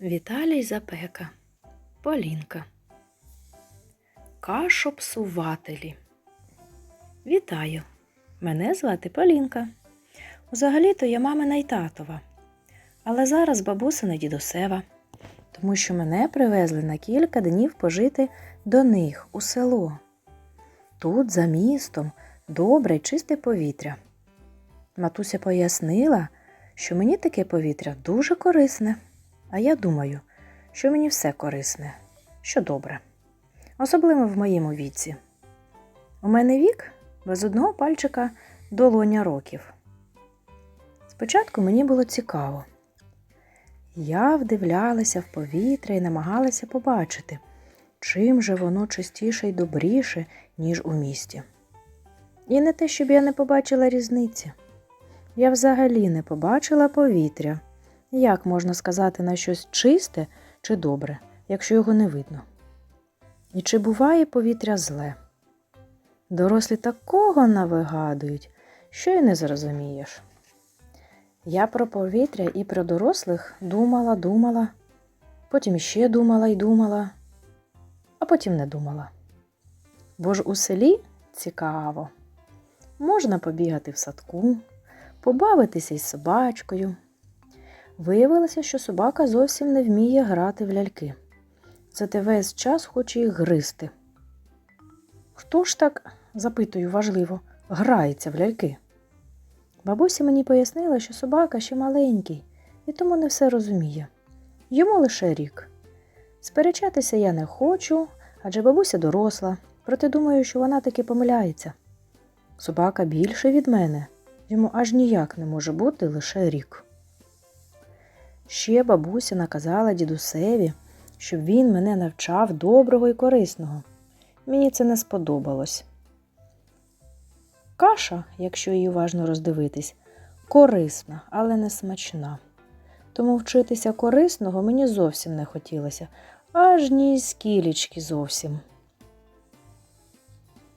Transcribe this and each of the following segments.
Віталій Запека, Полінка. Кашопсувателі. Вітаю! Мене звати Полінка. Взагалі-то я мамина й татова. Але зараз бабусина дідусева, тому що мене привезли на кілька днів пожити до них у село. Тут, за містом, добре й чисте повітря. Матуся пояснила, що мені таке повітря дуже корисне. А я думаю, що мені все корисне, що добре, особливо в моєму віці. У мене вік без одного пальчика долоня років. Спочатку мені було цікаво. Я вдивлялася в повітря і намагалася побачити, чим же воно чистіше й добріше, ніж у місті. І не те, щоб я не побачила різниці. Я взагалі не побачила повітря. Як можна сказати на щось чисте чи добре, якщо його не видно? І чи буває повітря зле? Дорослі такого навигадують, що й не зрозумієш. Я про повітря і про дорослих думала, думала, потім іще думала й думала, а потім не думала. Бо ж у селі цікаво. Можна побігати в садку, побавитися із собачкою. Виявилося, що собака зовсім не вміє грати в ляльки. Зате весь час хоче їх гризти. Хто ж так, запитую важливо, грається в ляльки? Бабуся мені пояснила, що собака ще маленький і тому не все розуміє. Йому лише рік. Сперечатися я не хочу, адже бабуся доросла, проте думаю, що вона таки помиляється. Собака більше від мене, йому аж ніяк не може бути лише рік. Ще бабуся наказала дідусеві, щоб він мене навчав доброго і корисного. Мені це не сподобалось. Каша, якщо її уважно роздивитись, корисна, але не смачна. Тому вчитися корисного мені зовсім не хотілося, аж ні скілічки зовсім.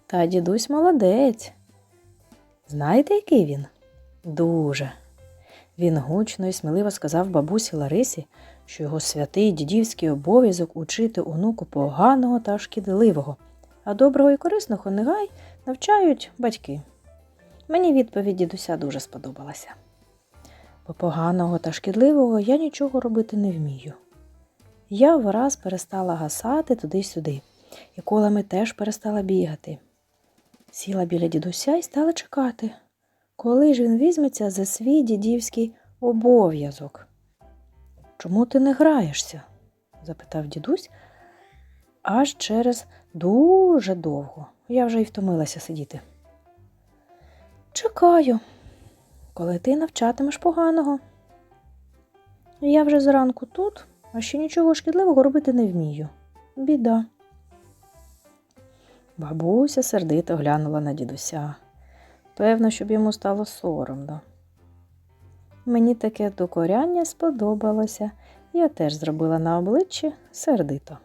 Та дідусь молодець. Знаєте, який він? Дуже. Він гучно і сміливо сказав бабусі Ларисі, що його святий дідівський обов'язок учити онуку поганого та шкідливого, а доброго і корисного негай навчають батьки. Мені відповідь дідуся дуже сподобалася. Бо поганого та шкідливого я нічого робити не вмію. Я враз перестала гасати туди-сюди, і колами теж перестала бігати. Сіла біля дідуся і стала чекати, коли ж він візьметься за свій дідівський обов'язок. Чому ти не граєшся? запитав дідусь аж через дуже довго. Я вже й втомилася сидіти. Чекаю, коли ти навчатимеш поганого. Я вже зранку тут, а ще нічого шкідливого робити не вмію. Біда. Бабуся сердито глянула на дідуся. Певно, щоб йому стало соромно. Мені таке докоряння сподобалося, я теж зробила на обличчі сердито.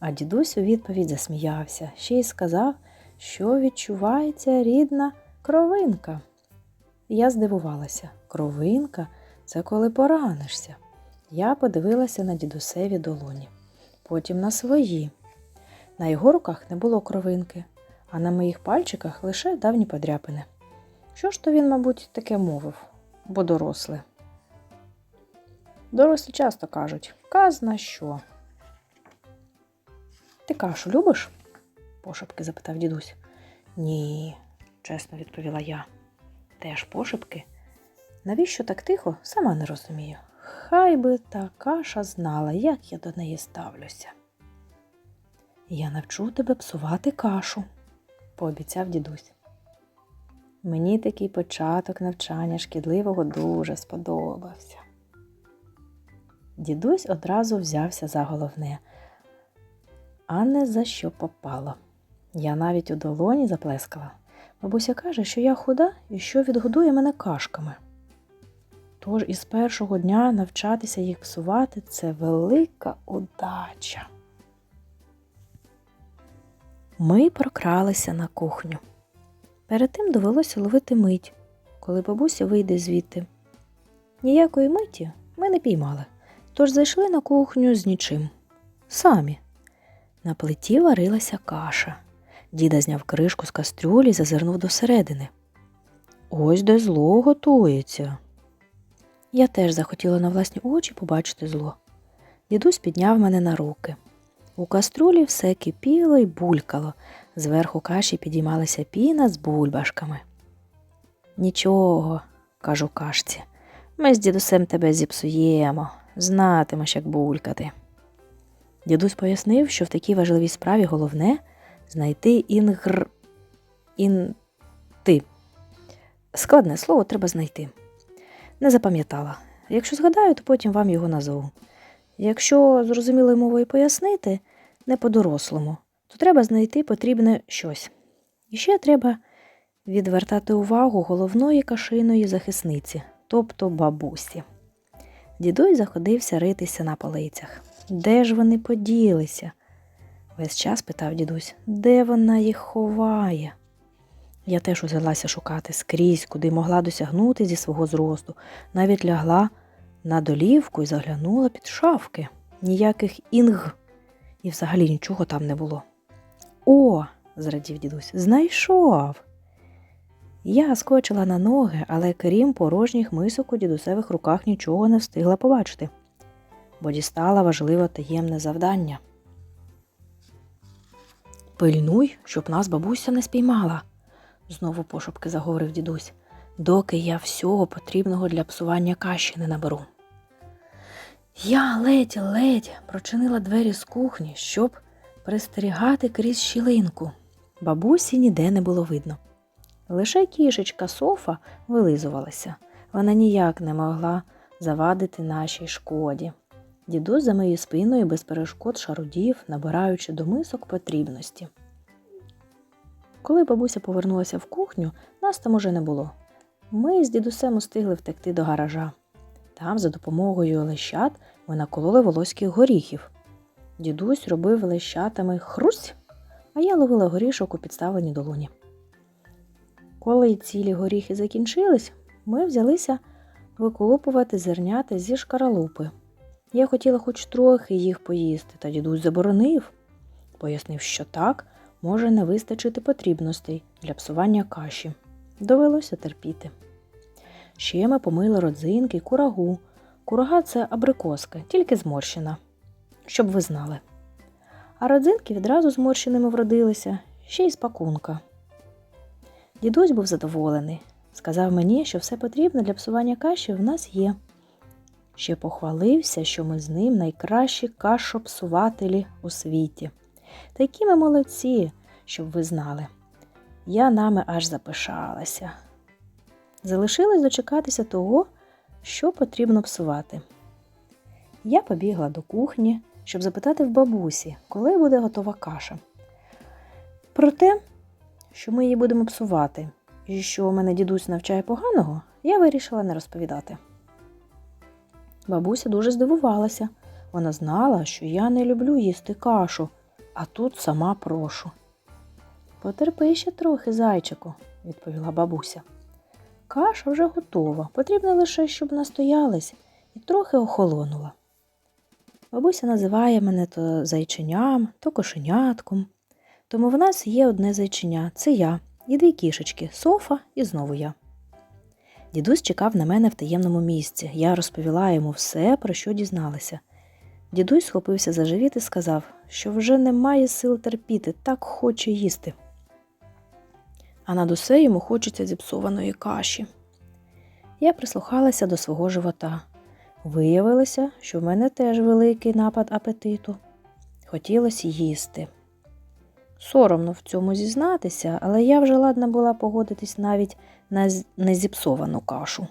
А дідусь у відповідь засміявся, ще й сказав, що відчувається рідна кровинка. Я здивувалася, кровинка це коли поранишся. Я подивилася на дідусеві долоні, потім на свої. На його руках не було кровинки, а на моїх пальчиках лише давні подряпини. Що ж то він, мабуть, таке мовив, бо доросле. Дорослі часто кажуть казна що. Ти кашу любиш? пошепки запитав дідусь. Ні, чесно відповіла я. Теж пошепки. Навіщо так тихо, сама не розумію. Хай би та каша знала, як я до неї ставлюся. Я навчу тебе псувати кашу, пообіцяв дідусь. Мені такий початок навчання шкідливого дуже сподобався. Дідусь одразу взявся за головне, а не за що попало. Я навіть у долоні заплескала. Бабуся каже, що я худа і що відгодує мене кашками. Тож із першого дня навчатися їх псувати це велика удача. Ми прокралися на кухню. Перед тим довелося ловити мить, коли бабуся вийде звідти. Ніякої миті ми не піймали, Тож зайшли на кухню з нічим. Самі. На плиті варилася каша. Діда зняв кришку з кастрюлі і зазирнув досередини. Ось де зло готується. Я теж захотіла на власні очі побачити зло. Дідусь підняв мене на руки. У каструлі все кипіло і булькало. Зверху каші підіймалася піна з бульбашками. Нічого, кажу кашці, ми з дідусем тебе зіпсуємо, знатимеш, як булькати. Дідусь пояснив, що в такій важливій справі головне знайти інгр. інти. Складне слово треба знайти. Не запам'ятала. Якщо згадаю, то потім вам його назву. Якщо зрозумілою мовою пояснити, не по-дорослому, то треба знайти потрібне щось. І ще треба відвертати увагу головної кашиної захисниці, тобто бабусі. Дідусь заходився ритися на полицях. Де ж вони поділися? Весь час питав дідусь, де вона їх ховає? Я теж узялася шукати скрізь, куди могла досягнути зі свого зросту, навіть лягла на долівку і заглянула під шафки. Ніяких інг, і взагалі нічого там не було. О, зрадів дідусь, знайшов. Я скочила на ноги, але крім порожніх мисок у дідусевих руках нічого не встигла побачити, бо дістала важливе таємне завдання. Пильнуй, щоб нас бабуся не спіймала, знову пошепки заговорив дідусь, доки я всього потрібного для псування каші не наберу. Я ледь-ледь прочинила двері з кухні, щоб пристерігати крізь щілинку. Бабусі ніде не було видно. Лише кішечка Софа вилизувалася. Вона ніяк не могла завадити нашій шкоді. Дідусь за моєю спиною без перешкод шарудів, набираючи до мисок потрібності. Коли бабуся повернулася в кухню, нас там уже не було. Ми з дідусем устигли втекти до гаража. Там, за допомогою лещат, ми накололи волоських горіхів. Дідусь робив лещатами хрусь, а я ловила горішок у підставленій долоні. Коли цілі горіхи закінчились, ми взялися виколупувати зернята зі шкаралупи. Я хотіла хоч трохи їх поїсти, та дідусь заборонив. Пояснив, що так може не вистачити потрібностей для псування каші. Довелося терпіти. Ще ми помили родзинки курагу. Курага це абрикоска, тільки зморщена, щоб ви знали. А родзинки відразу зморщеними вродилися, ще й з пакунка. Дідусь був задоволений. Сказав мені, що все потрібне для псування каші в нас є. Ще похвалився, що ми з ним найкращі кашопсувателі у світі. Такі ми молодці, щоб ви знали. Я нами аж запишалася. Залишилось дочекатися того, що потрібно псувати. Я побігла до кухні, щоб запитати в бабусі, коли буде готова каша. Про те, що ми її будемо псувати, і що мене дідусь навчає поганого, я вирішила не розповідати. Бабуся дуже здивувалася. Вона знала, що я не люблю їсти кашу, а тут сама прошу. Потерпи ще трохи, зайчику, відповіла бабуся. Каша вже готова, потрібно лише, щоб настоялась і трохи охолонула. Бабуся називає мене то зайченям, то кошенятком. Тому в нас є одне зайченя це я, і дві кішечки Софа і знову я. Дідусь чекав на мене в таємному місці. Я розповіла йому все, про що дізналася. Дідусь схопився за живіт і сказав, що вже немає сил терпіти, так хоче їсти. А над усе йому хочеться зіпсованої каші. Я прислухалася до свого живота. Виявилося, що в мене теж великий напад апетиту. Хотілося їсти. Соромно в цьому зізнатися, але я вже ладна була погодитись навіть на незіпсовану кашу.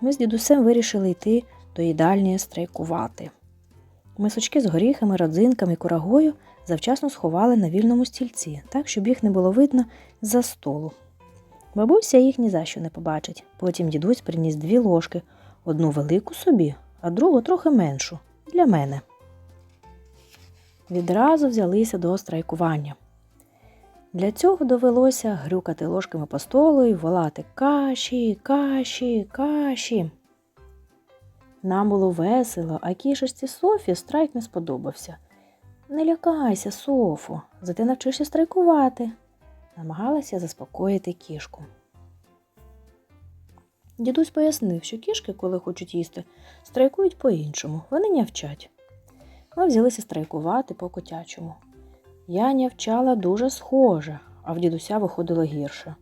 Ми з дідусем вирішили йти до їдальні страйкувати. Мисочки з горіхами, родзинками курагою завчасно сховали на вільному стільці, так, щоб їх не було видно з-за столу. Бабуся їх ні за що не побачить. Потім дідусь приніс дві ложки, одну велику собі, а другу трохи меншу для мене. Відразу взялися до страйкування. Для цього довелося грюкати ложками по столу і волати каші, каші, каші. Нам було весело, а кішечці Софі страйк не сподобався. Не лякайся, Софу, зате навчишся страйкувати, намагалася заспокоїти кішку. Дідусь пояснив, що кішки, коли хочуть їсти, страйкують по-іншому, вони нявчать. Ми взялися страйкувати по котячому. Я нявчала дуже схоже, а в дідуся виходило гірше.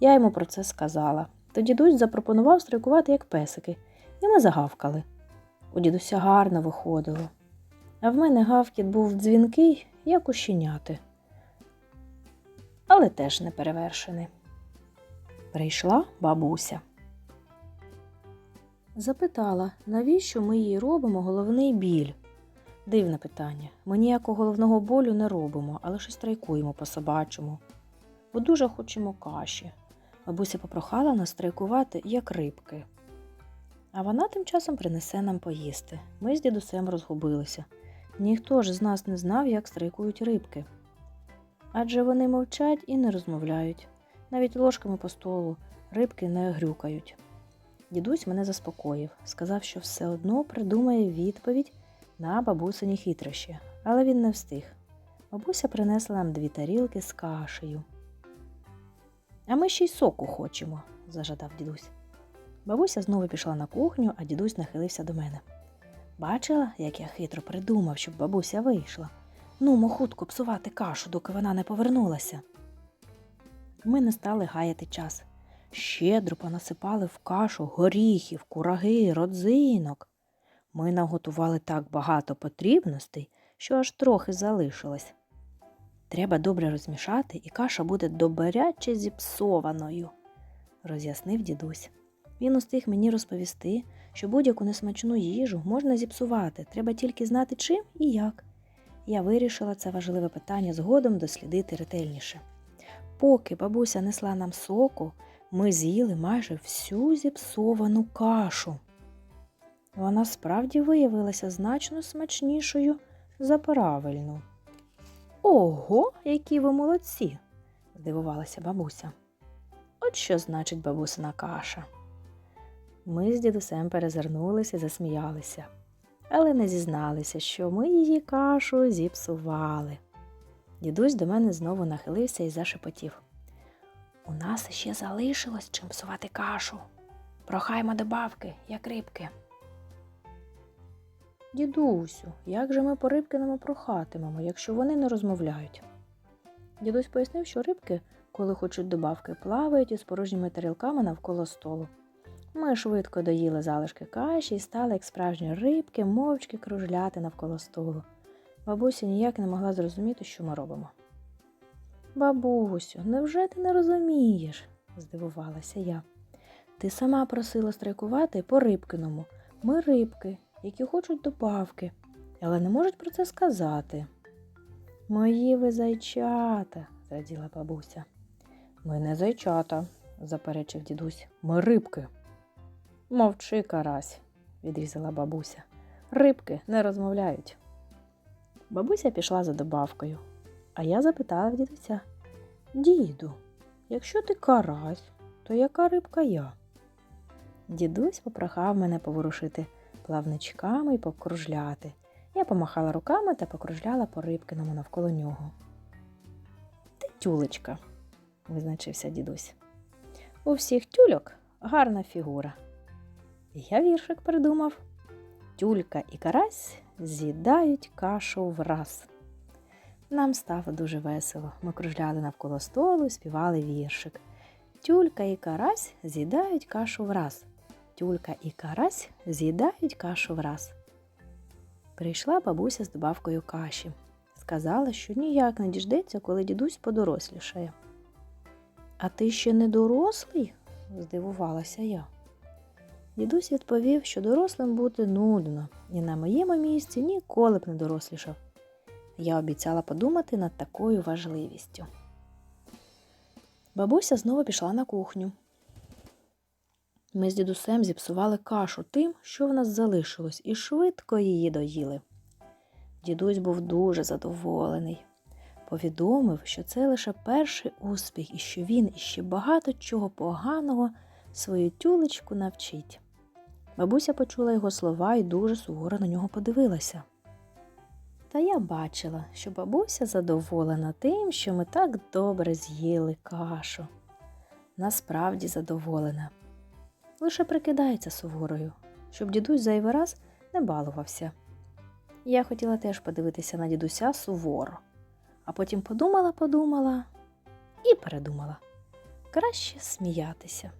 Я йому про це сказала. То дідусь запропонував страйкувати як песики, і ми загавкали. У дідуся гарно виходило. А в мене гавкіт був дзвінкий, як у щеняти. Але теж не перевершений. Прийшла бабуся. Запитала, навіщо ми їй робимо головний біль? Дивне питання. Ми ніякого головного болю не робимо, а лише страйкуємо по собачому. Бо дуже хочемо каші. Бабуся попрохала нас страйкувати, як рибки. А вона тим часом принесе нам поїсти. Ми з дідусем розгубилися. Ніхто ж з нас не знав, як страйкують рибки. Адже вони мовчать і не розмовляють. Навіть ложками по столу рибки не грюкають. Дідусь мене заспокоїв, сказав, що все одно придумає відповідь на бабусині хитрощі, але він не встиг. Бабуся принесла нам дві тарілки з кашею. А ми ще й соку хочемо, зажадав дідусь. Бабуся знову пішла на кухню, а дідусь нахилився до мене. Бачила, як я хитро придумав, щоб бабуся вийшла. Ну, хутко псувати кашу, доки вона не повернулася. Ми не стали гаяти час. Щедро понасипали в кашу горіхів, кураги, родзинок. Ми наготували так багато потрібностей, що аж трохи залишилось. Треба добре розмішати, і каша буде добряче зіпсованою, роз'яснив дідусь. Він устиг мені розповісти, що будь-яку несмачну їжу можна зіпсувати, треба тільки знати чим і як. Я вирішила це важливе питання згодом дослідити ретельніше. Поки бабуся несла нам соку, ми з'їли майже всю зіпсовану кашу. Вона справді виявилася значно смачнішою за правильну. Ого, які ви молодці! здивувалася бабуся. От що значить бабусина каша. Ми з дідусем перезирнулися і засміялися, але не зізналися, що ми її кашу зіпсували. Дідусь до мене знову нахилився і зашепотів. У нас ще залишилось чим псувати кашу. Прохаймо добавки, як рибки. Дідусю, як же ми по рибкиному прохатимемо, якщо вони не розмовляють? Дідусь пояснив, що рибки, коли хочуть добавки, плавають із порожніми тарілками навколо столу. Ми швидко доїли залишки каші і стали, як справжні рибки, мовчки кружляти навколо столу. Бабуся ніяк не могла зрозуміти, що ми робимо. Бабусю, невже ти не розумієш? здивувалася я. Ти сама просила страйкувати по рибкиному. Ми рибки, які хочуть добавки, але не можуть про це сказати. Мої ви зайчата, зраділа бабуся. Ми не зайчата, заперечив дідусь. Ми рибки. Мовчи, карась, відрізала бабуся. Рибки не розмовляють. Бабуся пішла за добавкою, а я запитала в дідуся Діду, якщо ти карась, то яка рибка я? Дідусь попрохав мене поворушити плавничками і покружляти. Я помахала руками та покружляла по рибкиному навколо нього. Ти тюлечка, визначився дідусь. У всіх тюльок гарна фігура. Я віршик придумав. Тюлька і карась з'їдають кашу враз. Нам стало дуже весело. Ми кружляли навколо столу і співали віршик. Тюлька і карась з'їдають кашу враз. Тюлька і карась з'їдають кашу враз. Прийшла бабуся з добавкою каші. Сказала, що ніяк не діждеться, коли дідусь подорослішає. А ти ще не дорослий? здивувалася я. Дідусь відповів, що дорослим бути нудно, і на моєму місці ніколи б не дорослішав. Я обіцяла подумати над такою важливістю. Бабуся знову пішла на кухню. Ми з дідусем зіпсували кашу тим, що в нас залишилось, і швидко її доїли. Дідусь був дуже задоволений. Повідомив, що це лише перший успіх і що він іще багато чого поганого свою тюлечку навчить. Бабуся почула його слова і дуже суворо на нього подивилася. Та я бачила, що бабуся задоволена тим, що ми так добре з'їли кашу. Насправді задоволена. Лише прикидається суворою, щоб дідусь зайвий раз не балувався. Я хотіла теж подивитися на дідуся суворо, а потім подумала, подумала і передумала. Краще сміятися.